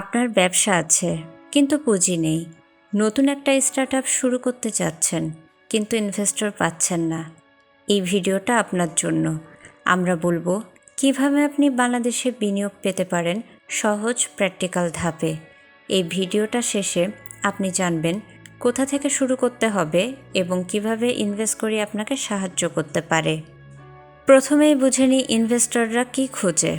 আপনার ব্যবসা আছে, কিন্তু পুঁজি নেই। নতুন একটা স্টার্ট শুরু করতে চাচ্ছেন, কিন্তু ইনভেস্টর পাচ্ছেন না। এই ভিডিওটা আপনার জন্য। আমরা বলব, কীভাবে আপনি বাংলাদেশে বিনিয়োগ পেতে পারেন সহজ প্র্যাকটিক্যাল ধাপে। এই ভিডিওটা শেষে আপনি জানবেন, কোথা থেকে শুরু করতে হবে এবং কীভাবে ইনভেস্ট করে আপনাকে সাহায্য করতে পারে। প্রথমেই বুঝে নিই ইনভেস্টররা কী খোঁজে।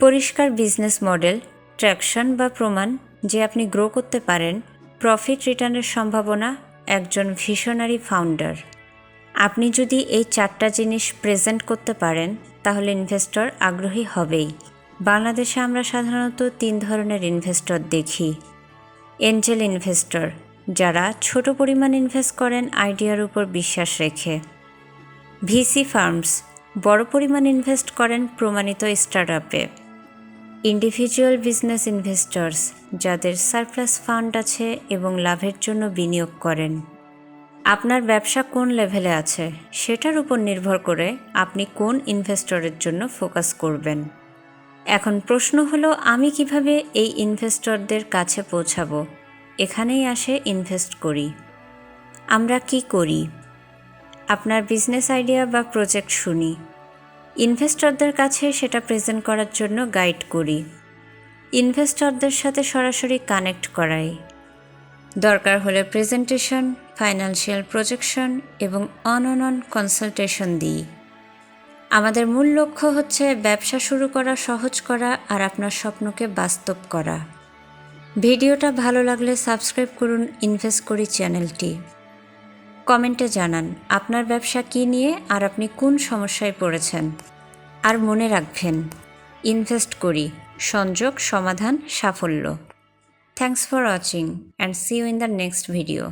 পরিষ্কার বিজনেস মডেল ট্র্যাকশন বা প্রমাণ যে আপনি গ্রো করতে পারেন প্রফিট রিটার্নের সম্ভাবনা একজন ভিশনারি ফাউন্ডার আপনি যদি এই চারটা জিনিস প্রেজেন্ট করতে পারেন, তাহলে ইনভেস্টর আগ্রহী হবেই। বাংলাদেশে আমরা সাধারণত তিন ধরনের ইনভেস্টর দেখি। এঞ্জেল ইনভেস্টর যারা ছোট পরিমাণ ইনভেস্ট করেন আইডিয়ার উপর বিশ্বাস রেখে। ভিসি ফার্মস বড় পরিমাণ ইনভেস্ট করেন প্রমাণিত স্টার্টআপে ইন্ডিভিজুয়াল বিজনেস ইনভেস্টর্স যাদের সারপ্লাস ফান্ড আছে এবং লাভের জন্য বিনিয়োগ করেন। আপনার ব্যবসা কোন লেভেলে আছে? সেটার উপর নির্ভর করে আপনি কোন ইনভেস্টরের জন্য ফোকাস করবেন। এখন প্রশ্ন হলো, আমি কীভাবে এই ইনভেস্টরদের কাছে পৌঁছাবো? এখানেই আসে ইনভেস্ট করি। আমরা কি করি? আপনার বিজনেস আইডিয়া বা প্রজেক্ট শুনি। ইনভেস্টরদের কাছে সেটা প্রেজেন্ট করার জন্য গাইড করি। ইনভেস্টরদের সাথে সরাসরি কানেক্ট করাই। দরকার হলে প্রেজেন্টেশন, ফাইন্যান্সিয়াল প্রজেকশন এবং অন অন অন কনসালটেশন দিই। আমাদের মূল লক্ষ্য হচ্ছে ব্যবসা শুরু করা, সহজ করা আর আপনার স্বপ্নকে বাস্তব করা। ভিডিওটা ভালো লাগলে সাবস্ক্রাইব করুন, ইনভেস্ট করি চ্যানেলটি। কমেন্টে জানান, আপনার ব্যবসা কী নিয়ে আর আপনি কোন সমস্যায় পড়েছেন? আর মনে রাখবেন ইনভেস্ট করি, সংযোগ, সমাধান, সাফল্য। Thanks for watching and see you in the next video